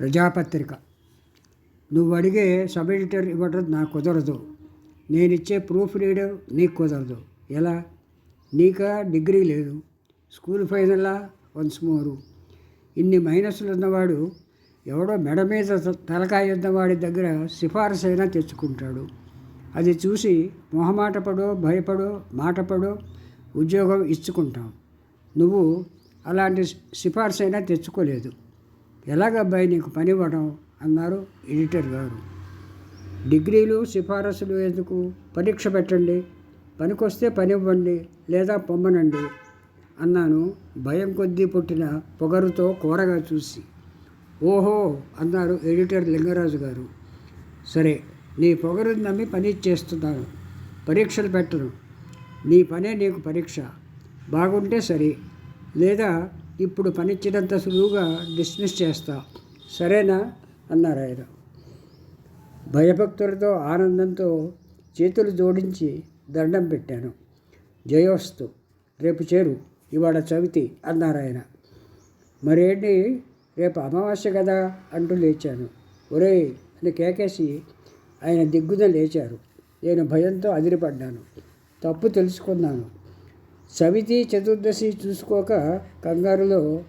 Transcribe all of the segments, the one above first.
ప్రజాపత్రిక. నువ్వు అడిగే sub editor ఇవ్వడం నాకు కుదరదు. నేను ఇచ్చే ప్రూఫ్ రీడర్ నీకు కుదరదు. ఎలా? నీకా డిగ్రీ లేదు. స్కూల్ ఫైనల్లా వన్స్ మోరు. ఇన్ని మైనస్లు ఉన్నవాడు ఎవడో మెడ మీద తలకాయ ఉన్నవాడి దగ్గర సిఫారసు అయినా తెచ్చుకుంటాడు. అది చూసి మొహమాటపడో భయపడో మాటపడో ఉద్యోగం ఇచ్చుకుంటాం. నువ్వు అలాంటి సిఫార్సు అయినా తెచ్చుకోలేదు. ఎలాగబ్బాయి నీకు పని ఇవ్వడం అన్నారు ఎడిటర్ గారు. డిగ్రీలు సిఫారసులు ఎందుకు? పరీక్ష పెట్టండి. పనికొస్తే పని ఇవ్వండి లేదా పొమ్మనండి అన్నాను భయం కొద్దీ పుట్టిన పొగరుతో కూరగా చూసి. ఓహో అన్నారు ఎడిటర్ లింగరాజు గారు. సరే నీ పొగరుని నమ్మి పని చేస్తున్నాను. పరీక్షలు పెట్టను. నీ పనే నీకు పరీక్ష. బాగుంటే సరే. లేదా ఇప్పుడు పనిచ్చినంత సులువుగా డిస్మిస్ చేస్తా. సరేనా? అన్నారు ఆయన. భయభక్తులతో ఆనందంతో చేతులు జోడించి దండం పెట్టాను. జయోస్తు రేపు చేరు ఇవాళ చవితి అన్నారు ఆయన. మరేంటి? రేపు అమావాస్య కదా అంటూ లేచాను. ఒరేయ్ అని కేకేసి ఆయన దిగ్గున లేచారు. నేను భయంతో అదిరిపడ్డాను. తప్పు తెలుసుకున్నాను. సవితి చతుర్దశి చూసుకోక కంగారులో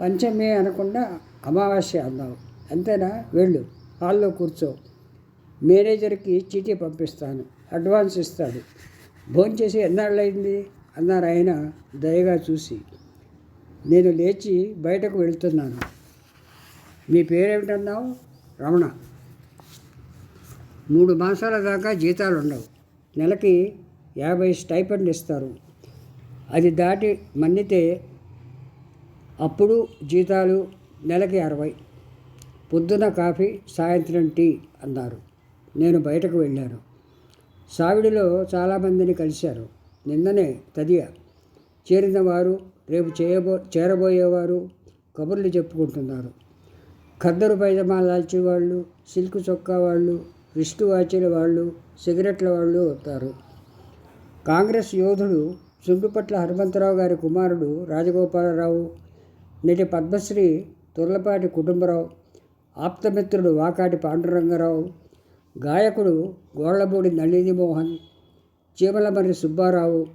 పంచమే అనకుండా అమావాస్య అన్నావు. అంతేనా? వెళ్ళు. హాల్లో కూర్చో. మేనేజర్కి చీటీ పంపిస్తాను. అడ్వాన్స్ ఇస్తాడు. భోంచేసి ఎన్నాళ్ళైంది అన్నారు ఆయన దయగా చూసి. నేను లేచి బయటకు వెళ్తున్నాను. మీ పేరేమిటన్నావు? రమణ. మూడు మాసాల దాకా జీతాలు ఉండవు నెలకి యాభై స్టైపెండ్ ఇస్తారు. అది దాటి మన్నితే అప్పుడు జీతాలు నెలకి అరవై. పొద్దున కాఫీ సాయంత్రం టీ అన్నారు. నేను బయటకు వెళ్ళాను. సావిడిలో చాలామందిని కలిశారు. నిన్ననే తదియ. చేరిన వారు రేపు చేయబో చేరబోయేవారు కబుర్లు చెప్పుకుంటున్నారు. ఖద్దరు పైజమా లాల్చి వాళ్ళు సిల్క్ చొక్కా వాళ్ళు రిస్టు వాచీల వాళ్ళు సిగరెట్ల వాళ్ళు వస్తారు. కాంగ్రెస్ యోధుడు సుండుపట్ల హనుమంతరావు గారి కుమారుడు రాజగోపాలరావు నేటి పద్మశ్రీ తుర్లపాటి కుటుంబరావు ఆప్తమిత్రుడు వాకాటి పాండురంగరావు గాయకుడు గోళ్ళబూడి నళిని మోహన్ చీమలమర్రి సుబ్బారావు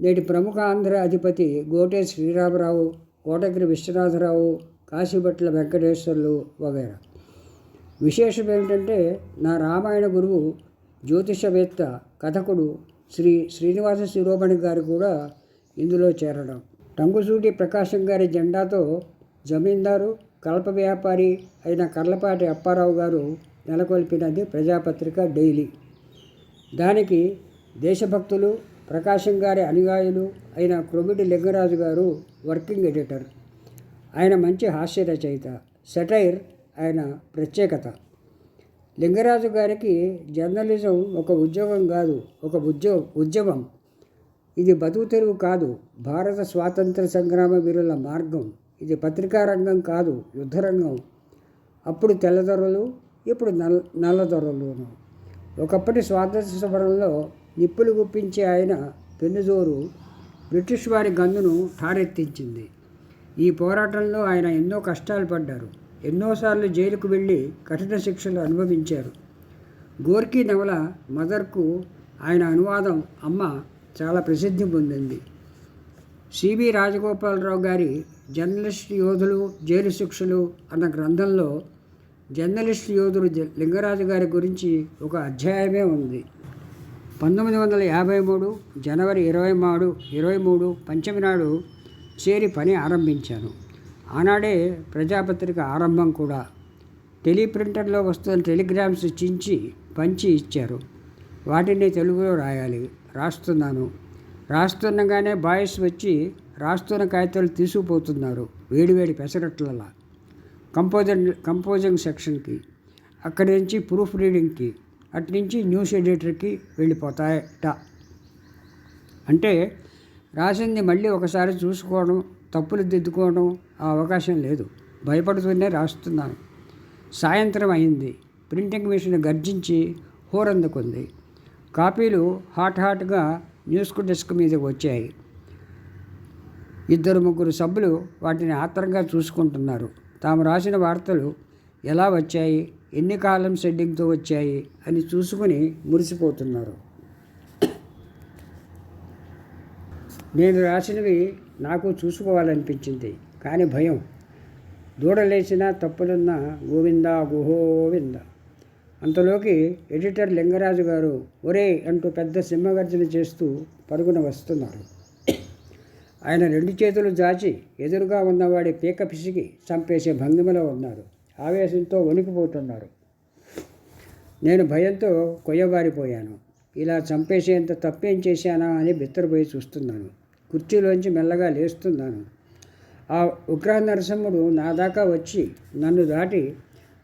నేటి ప్రముఖ ఆంధ్ర అధిపతి గోటే శ్రీరామరావు కోటగిరి విశ్వనాథరావు కాశీభట్ల వెంకటేశ్వర్లు వగైరా. విశేషం ఏమిటంటే నా రామాయణ గురువు జ్యోతిషవేత్త కథకుడు శ్రీ శ్రీనివాస శిరోమణి గారు కూడా ఇందులో చేరడం. టంగుసూటి ప్రకాశం గారి జెండాతో జమీందారు కల్ప వ్యాపారి అయిన కర్లపాటి అప్పారావు గారు నెలకొల్పినది ప్రజాపత్రిక డైలీ. దానికి దేశభక్తులు ప్రకాశం గారి అనుయాయులు అయిన క్రొమిటి లింగరాజు గారు వర్కింగ్ ఎడిటర్. ఆయన మంచి హాస్య రచయిత సెటైర్ ఆయన ప్రత్యేకత. లింగరాజు గారికి జర్నలిజం ఒక ఉద్యోగం కాదు ఒక ఉద్యో ఉద్యమం. ఇది బతుకు తెరువు కాదు భారత స్వాతంత్ర సంగ్రామ వీరుల మార్గం. ఇది పత్రికా రంగం కాదు యుద్ధరంగం అప్పుడు తెల్లదొరలు ఇప్పుడు నల్ నల్లదొరలును. ఒకప్పటి స్వాతంత్ర సమరంలో నిప్పులు గుప్పించే ఆయన పెన్నుజోరు బ్రిటిష్ వారి గందును ఠారెత్తించింది. ఈ పోరాటంలో ఆయన ఎన్నో కష్టాలు పడ్డారు. ఎన్నోసార్లు జైలుకు వెళ్ళి కఠిన శిక్షలు అనుభవించారు. గోర్కీ నవల మదర్కు ఆయన అనువాదం అమ్మ చాలా ప్రసిద్ధి పొందింది. సిబి రాజగోపాలరావు గారి జర్నలిస్ట్ యోధులు జైలు శిక్షలు అన్న గ్రంథంలో జర్నలిస్ట్ యోధులు లింగరాజు గారి గురించి ఒక అధ్యాయమే ఉంది. పంతొమ్మిది వందల యాభై మూడు జనవరి ఇరవై మూడు ఇరవై మూడు పంచమి నాడు చేరి పని ఆరంభించాను. ఆనాడే ప్రజాపత్రిక ఆరంభం కూడా టెలిప్రింటర్లో వస్తున్న టెలిగ్రామ్స్ చించి పంచి ఇచ్చారు. వాటిని తెలుగులో రాయాలి. రాస్తున్నాను. రాస్తుండగానే బాయ్స్ వచ్చి రాస్తున్న కాగితాలు తీసుకుపోతున్నారు. వేడివేడి పెసరట్లలా. కంపోజన్ కంపోజింగ్ సెక్షన్కి అక్కడి నుంచి ప్రూఫ్ రీడింగ్కి అటు నుంచి న్యూస్ ఎడిటర్కి వెళ్ళిపోతాయట. అంటే రాసింది మళ్ళీ ఒకసారి చూసుకోవడం తప్పులు దిద్దుకోవడం ఆ అవకాశం లేదు. భయపడుతూనే రాస్తున్నాను సాయంత్రం అయింది. ప్రింటింగ్ మిషన్ గర్జించి హోరందుకుంది. కాపీలు హాట్ హాట్గా న్యూస్ డెస్క్ మీద వచ్చాయి. ఇద్దరు ముగ్గురు సభ్యులు వాటిని ఆత్రంగా చూసుకుంటున్నారు. తాము రాసిన వార్తలు ఎలా వచ్చాయి ఎన్ని కాలం షెడ్డింగ్తో వచ్చాయి అని చూసుకుని మురిసిపోతున్నారు. నేను రాసినవి నాకు చూసుకోవాలనిపించింది. కానీ భయం. దూడలేసిన తప్పులున్న గోవింద గోవింద అంతలోకి ఎడిటర్ లింగరాజు గారు ఒరే అంటూ పెద్ద సింహగర్జన చేస్తూ పరుగున వస్తున్నారు. ఆయన రెండు చేతులు జాచి ఎదురుగా ఉన్నవాడి పీక పిసికి చంపేసే భంగిమలో ఉన్నారు. ఆవేశంతో వణికిపోతున్నారు. నేను భయంతో కొయ్యబారిపోయాను. ఇలా చంపేసేంత తప్పేం చేశానా అని బిత్తరపోయి చూస్తున్నాను. కుర్చీలోంచి మెల్లగా లేస్తున్నాను. ఆ ఉగ్ర నరసింహుడు నా దాకా వచ్చి నన్ను దాటి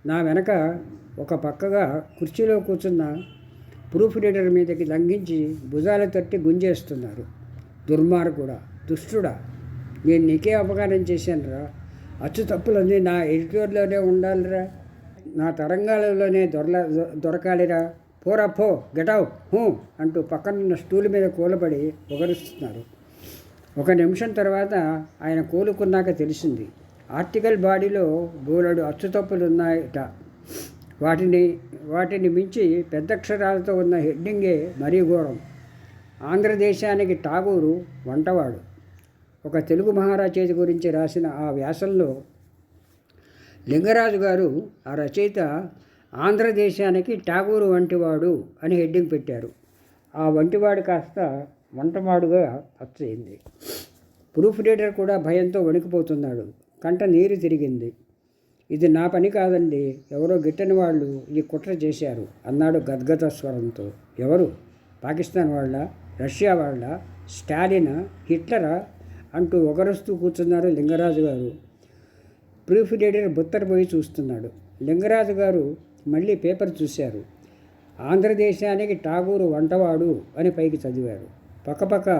నా వెనక ఒక పక్కగా కుర్చీలో కూర్చున్న ప్రూఫ్ రీడర్ మీదకి లంఘించి భుజాలు తట్టి గుంజేస్తున్నారు. దుర్మార్గుడా దుష్టుడా నేను నీకే అపకారం చేశానురా. అచ్చు తప్పులన్నీ నా ఎడిటోర్లోనే ఉండాలిరా. నా తరంగాలలోనే దొరల దొరకాలిరా. పోరా పో గెటావ్ హూ అంటూ పక్కనున్న స్టూల్ మీద కూలబడి పొగరుస్తున్నారు. ఒక నిమిషం తర్వాత ఆయన కోలుకున్నాక తెలిసింది. ఆర్టికల్ బాడీలో బోలెడు అచ్చుతప్పులు ఉన్నాయట వాటిని వాటిని మించి పెద్దక్షరాలతో ఉన్న హెడ్డింగే మరీ ఘోరం. ఆంధ్రదేశానికి టాగూరు వంటవాడు. ఒక తెలుగు మహారాజేది గురించి రాసిన ఆ వ్యాసంలో లింగరాజు గారు ఆ రచయిత ఆంధ్రదేశానికి టాగూరు వంటివాడు అని హెడ్డింగ్ పెట్టారు. ఆ వంటివాడు కాస్త వంటవాడుగా అచ్చయింది ప్రూఫ్ రీడర్ కూడా భయంతో వణికిపోతున్నాడు. కంట నీరు తిరిగింది. ఇది నా పని కాదండి. ఎవరో గిట్టని వాళ్ళు ఈ కుట్ర చేశారు అన్నాడు గద్గద స్వరంతో. ఎవరు? పాకిస్తాన్ వాళ్ళ? రష్యా వాళ్ళ? స్టాలిన్ హిట్లరా? అంటూ ఒకరుస్తూ కూర్చున్నారు లింగరాజు గారు. ప్రూఫ్ రీడర్ బుత్తరపోయి చూస్తున్నాడు. లింగరాజు గారు మళ్ళీ పేపర్ చూశారు. ఆంధ్రదేశానికి ఠాగూరు వంటవాడు అని పైకి చదివారు. పక్కపక్క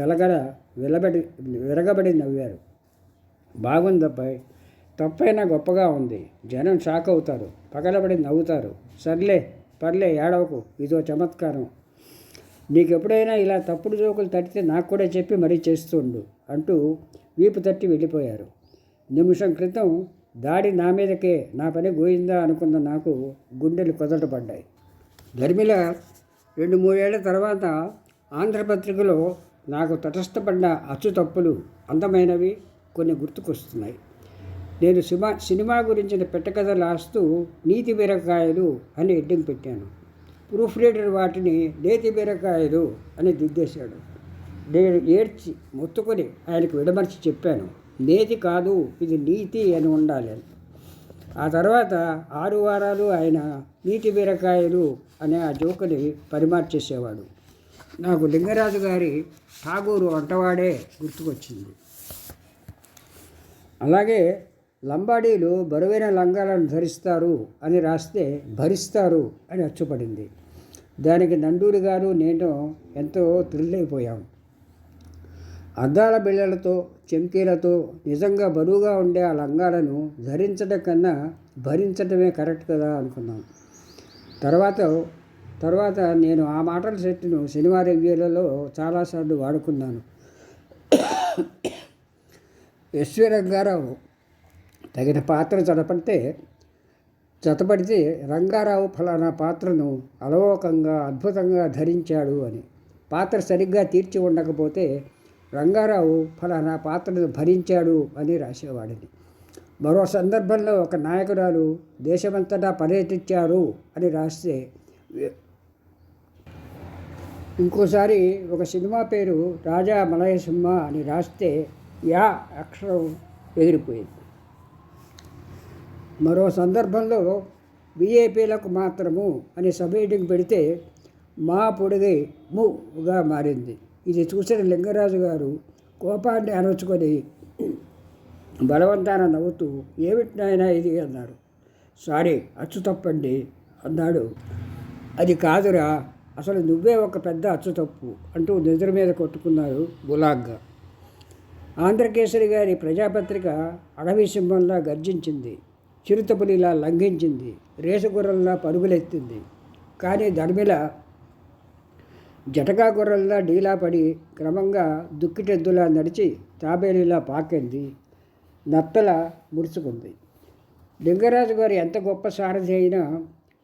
గలగల విలబడి విరగబడి నవ్వారు. బాగుందబ్బాయి. తప్పైనా గొప్పగా ఉంది. జనం షాక్ అవుతారు. పగలబడి నవ్వుతారు. సర్లే పర్లే ఏడవకు. ఇదో చమత్కారం. నీకు ఎప్పుడైనా ఇలా తప్పుడు జోకులు తట్టితే నాకు కూడా చెప్పి మరీ చేస్తుండు అంటూ వీపు తట్టి వెళ్ళిపోయారు. నిమిషం క్రితం దాడి నా మీదకే నా పని గోయిందా అనుకున్న నాకు గుండెలు కుదటపడ్డాయి ధర్మిల రెండు మూడేళ్ళ తర్వాత ఆంధ్రపత్రికలో నాకు తటస్థపడ్డ అచ్చు తప్పులు అందమైనవి కొన్ని గుర్తుకొస్తున్నాయి. నేను సినిమా సినిమా గురించిన పెట్టకథ రాస్తూ నీతి బీరకాయలు అని ఎడ్డింగ్ పెట్టాను. ప్రూఫ్ రీడర్ వాటిని నేతి బీరకాయలు అని దిద్దేశాడు. నేను ఏడ్చి మొత్తుకొని ఆయనకు విడమర్చి చెప్పాను నేతి కాదు ఇది నీతి అని ఉండాలి అని. ఆ తర్వాత ఆరు వారాలు ఆయన నీటి బీరకాయలు అనే ఆ జోకుని పరిమార్చేసేవాడు. నాకు లింగరాజు గారి ఠాగూరు వంటవాడే గుర్తుకొచ్చింది. అలాగే లంబాడీలు బరువైన లంగాలను ధరిస్తారు అని రాస్తే భరిస్తారు అని అచ్చుపడింది. దానికి నండూరి గారు నేను ఎంతో థ్రిల్ అద్దాల బిళ్ళలతో చెంకీలతో నిజంగా బరువుగా ఉండే ఆ లంగాలను ధరించడం కన్నా భరించడమే కరెక్ట్ కదా అనుకున్నాం. తర్వాత తర్వాత నేను ఆ మాటల సెట్ను సినిమా రివ్యూలలో చాలాసార్లు వాడుకున్నాను. ఎస్వి రంగారావు తగిన పాత్ర జతపడితే జతపడితే రంగారావు ఫలానా పాత్రను అలవోకంగా అద్భుతంగా ధరించాడు అని. పాత్ర సరిగ్గా తీర్చి ఉండకపోతే రంగారావు ఫలానా పాత్రను భరించాడు అని రాసేవాడిని. మరో సందర్భంలో ఒక నాయకురాలు దేశమంతటా పర్యటించారు అని రాస్తే ఇంకోసారి ఒక సినిమా పేరు రాజా మలయసింహ అని రాస్తే యా అక్షరం ఎగిరిపోయింది. మరో సందర్భంలో విఏపీలకు మాత్రము అని సబ్ పెడితే మా పొడిది ముగా మారింది. ఇది చూసిన లింగరాజు గారు కోపాన్ని అణచుకొని బలవంతాన నవ్వుతూ ఏమిటినైనా ఇది? అన్నారు. సారీ అచ్చు తప్పండి అన్నాడు. అది కాదురా అసలు నువ్వే ఒక పెద్ద అచ్చు తప్పు అంటూ నిద్ర మీద కొట్టుకున్నారు గులాగ్గా. ఆంధ్రకేసరి గారి ప్రజాపత్రిక అడవి సింహంలా గర్జించింది చిరుతపులిలా లంఘించింది రేసుగుర్రంలా పరుగులెత్తింది. కానీ ధర్మిల జటకా గుర్రంలా డీలా పడి క్రమంగా దుక్కిటెద్దులా నడిచి తాబేలిలా పాకింది నత్తల ముడుచుకుంది. లింగరాజు గారు ఎంత గొప్ప సారథి అయినా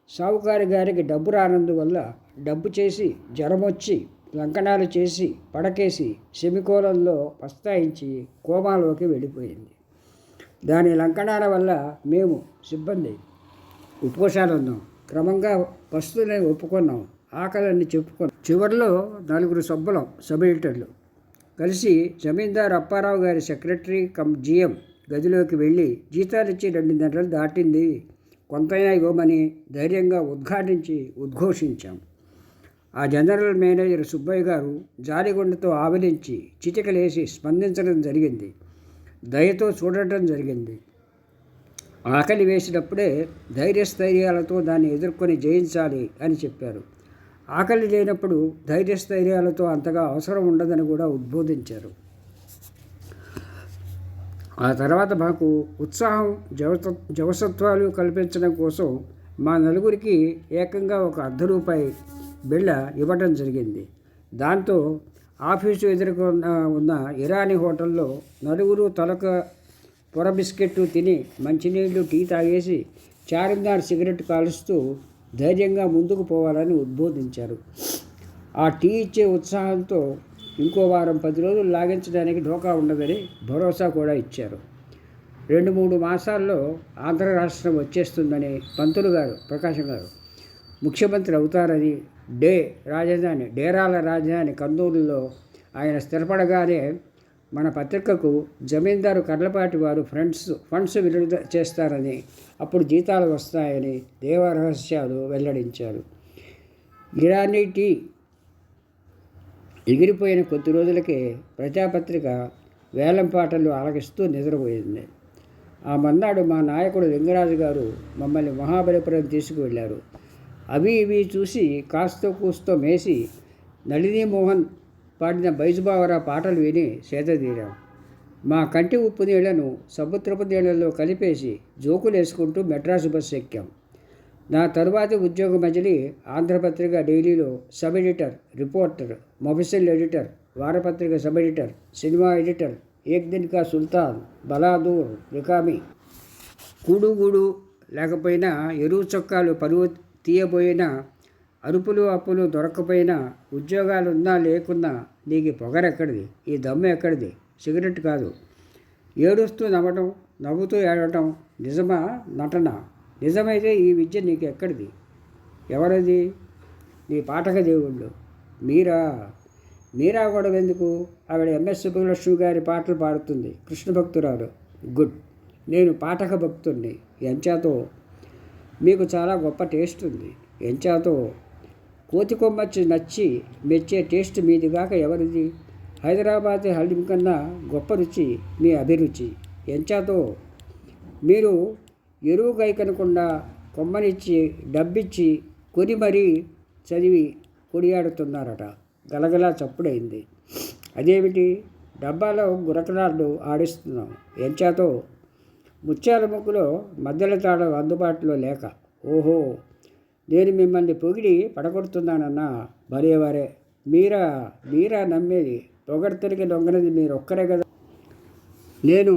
సావుకారి గారికి డబ్బు రానందువల్ల డబ్బు చేసి జ్వరమొచ్చి లంకనాలు లంకణాలు చేసి పడకేసి సెమికోలంలో పస్తాయించి కోమాలోకి వెళ్ళిపోయింది. దాని లంకణాల వల్ల మేము సిబ్బంది ఉపోషాలున్నాం క్రమంగా పస్తునే ఒప్పుకున్నాం. ఆకలన్నీ చెప్పుకున్నాం. చివరిలో నలుగురు సబ్బులం సబ్ ఎడిటర్లు. కలిసి జమీందార్ అప్పారావు గారి సెక్రటరీ కమ్ జిఎం గదిలోకి వెళ్ళి జీతాలు ఇచ్చి రెండు నెలలు దాటింది. కొంతైనా ఇవ్వమని ధైర్యంగా ఉద్ఘాటించి ఉద్ఘోషించాం. ఆ జనరల్ మేనేజర్ సుబ్బయ్య గారు జాలిగుండతో ఆవలించి చిటికలేసి స్పందించడం జరిగింది. దయతో చూడటం జరిగింది. ఆకలి వేసినప్పుడే ధైర్యస్థైర్యాలతో దాన్ని ఎదుర్కొని జయించాలి అని చెప్పారు. ఆకలి లేనప్పుడు ధైర్యస్థైర్యాలతో అంతగా అవసరం ఉండదని కూడా ఉద్బోధించారు. ఆ తర్వాత మాకు ఉత్సాహం జవస జవసత్వాలు కల్పించడం కోసం మా నలుగురికి ఏకంగా ఒక అర్ధ రూపాయి బిళ్ళ ఇవ్వటం జరిగింది. దాంతో ఆఫీసు ఎదుర్కొన్న ఉన్న ఇరానీ హోటల్లో నలుగురు తలక పొర బిస్కెట్లు తిని మంచినీళ్ళు టీ తాగేసి చార్మినార్ సిగరెట్ కాలుస్తూ ధైర్యంగా ముందుకు పోవాలని ఉద్బోధించారు. ఆ టీ ఇచ్చే ఉత్సాహంతో ఇంకో వారం పది రోజులు లాగించడానికి ఢోకా ఉండదని భరోసా కూడా ఇచ్చారు. రెండు మూడు మాసాల్లో ఆంధ్ర రాష్ట్రం వచ్చేస్తుందని పంతులు గారు ప్రకాశం గారు ముఖ్యమంత్రి అవుతారని డే రాజధాని డేరాల రాజధాని కందూరులో ఆయన స్థిరపడగానే మన పత్రికకు జమీందారు కర్లపాటి వారు ఫ్రెండ్స్ ఫండ్స్ విడుదల చేస్తారని అప్పుడు జీతాలు వస్తాయని దేవరహస్యాలు వెల్లడించారు. ఇరానీ టీ ఎగిరిపోయిన కొద్ది రోజులకే ప్రజాపత్రిక వేలం పాటలు ఆలకిస్తూ నిద్రపోయింది. ఆ మన్నాడు మా నాయకుడు లింగరాజు గారు మమ్మల్ని మహాబలిపురం తీసుకువెళ్ళారు. అవి ఇవి చూసి కాస్తో కూస్తో మేసి నళినీ మోహన్ పాడిన బైజుబావరా పాటలు విని సేదతీరాం మా కంటి ఉప్పు నీళ్ళను సముద్రపు నీళ్ళలో కలిపేసి జోకులేసుకుంటూ మెడ్రాసు బస్సు ఎక్కాం. నా తరువాతి ఉద్యోగ మజిలి Andhrapatrika డైలీలో sub editor reporter mofussil editor వారపత్రిక sub editor cinema editor ఏక్ కా సుల్తాన్ బలాదూర్ రికామి. కూడుగూడు లేకపోయినా ఎరువు చొక్కాలు పరువు తీయబోయినా అరుపులు అప్పులు దొరకపోయినా ఉద్యోగాలు ఉన్నా లేకున్నా నీకు పొగరెక్కడిది? ఈ దమ్ము ఎక్కడిది? సిగరెట్ కాదు. ఏడుస్తూ నవ్వటం నవ్వుతూ ఏడవటం నిజమా నటన? నిజమైతే ఈ విద్య నీకు ఎక్కడిది? ఎవరది? నీ పాఠక దేవుళ్ళు. మీరా? మీరా గొడవ ఎందుకు? ఆవిడ ఎంఎస్ సుబ్బలక్ష్మి గారి పాటలు పాడుతుంది. కృష్ణ భక్తురాలు. గుడ్. నేను పాఠక భక్తుడిని ఎంచాతో. మీకు చాలా గొప్ప టేస్ట్ ఉంది. ఎంచాతో. కోతి కొమ్మచ్చి నచ్చి మెచ్చే టేస్ట్ మీది కాక ఎవరిది? హైదరాబాద్ హలీం కన్నా గొప్ప రుచి మీ అభిరుచి. ఎంచాతో. మీరు ఎరువు కైకనకుండా కొమ్మనిచ్చి డబ్బిచ్చి కొని మరీ చదివి కొడియాడుతున్నారట గలగలా చప్పుడైంది. అదేమిటి? డబ్బాలో గురకనాళ్ళు ఆడిస్తున్నాం. ఎంచాతో? ముత్యాల ముక్కులో మధ్యల తాళం అందుబాటులో లేక. ఓహో! నేను మిమ్మల్ని పొగిడి పడగొడుతున్నానన్నా. భలేవారే మీరా మీరా నమ్మేది. పొగడ్తలకి దొంగనది మీరు ఒక్కరే కదా. నేను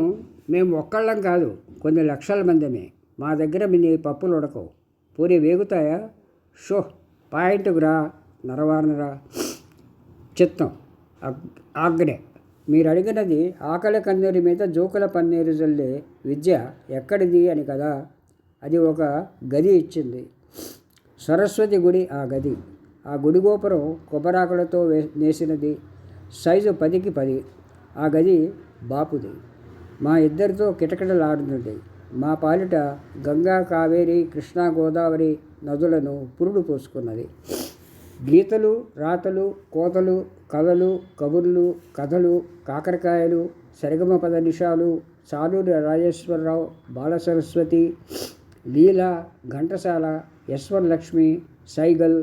మేము ఒక్కళ్ళం కాదు కొన్ని లక్షల మందిమే. మా దగ్గర మీ పప్పులు ఉడకవు. పూరి వేగుతాయా? షో పాయింట్కు రా నరవారనరా చిత్తం. ఆగ్నే. మీరు అడిగినది ఆకలి కన్నీరు మీద జోకుల పన్నీరు జల్లే విద్య ఎక్కడిది అని కదా? అది ఒక గది ఇచ్చింది. సరస్వతి గుడి ఆ గది. ఆ గుడి గోపురం కొబ్బరాకులతో వే నేసినది. సైజు పదికి పది. ఆ గది బాపుది. మా ఇద్దరితో కిటకిటలాడుతుంది మా పాలిట గంగా కావేరి కృష్ణా గోదావరి నదులను పురుడు పోసుకున్నది. గీతలు రాతలు కోతలు కథలు కబుర్లు కథలు కాకరకాయలు సరిగమ పద నిషాలు సాలూరి రాజేశ్వరరావు బాలసరస్వతి లీల ఘంటసాల యశ్వర్ లక్ష్మి సైగల్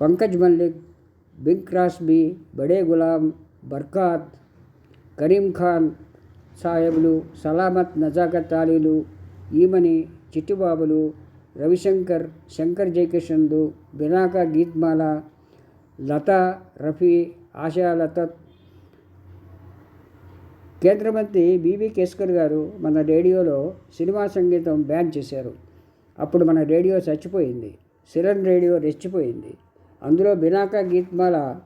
పంకజ్ మల్లిక్ బిగ్ క్రాస్బీ బడే గులాం బర్కాత్ కరీం ఖాన్ సాహెబ్లు సలామత్ నజాకత్ అలీలు ఈమని చిట్టుబాబులు రవిశంకర్ శంకర్ జయకిషన్లు బినాక గీత్మాల లతా రఫీ ఆశా కేంద్ర మంత్రి బీబీ కేస్కర్ గారు మన రేడియోలో సినిమా సంగీతం బ్యాన్ చేశారు. అప్పుడు మన రేడియో చచ్చిపోయింది. సిరన్ రేడియో రెచ్చిపోయింది. అందులో బినాక గీత్మాల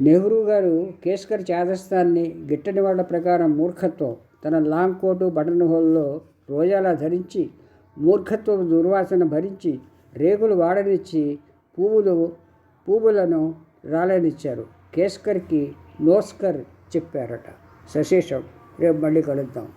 నెహ్రూ గారు కేస్కర్ చాదస్తాన్ని గిట్టని వాళ్ళ ప్రకారం మూర్ఖత్వం. తన లాంగ్ కోటు బటన్ హోల్లో రోజాలా ధరించి మూర్ఖత్వం దుర్వాసన భరించి రేకులు వాడనిచ్చి పువ్వులు పువ్వులను రాలనిచ్చారు కేస్కర్కి నోస్కర్ చెప్పారట. సశేషం. రేపు మళ్ళీ కలుద్దాం.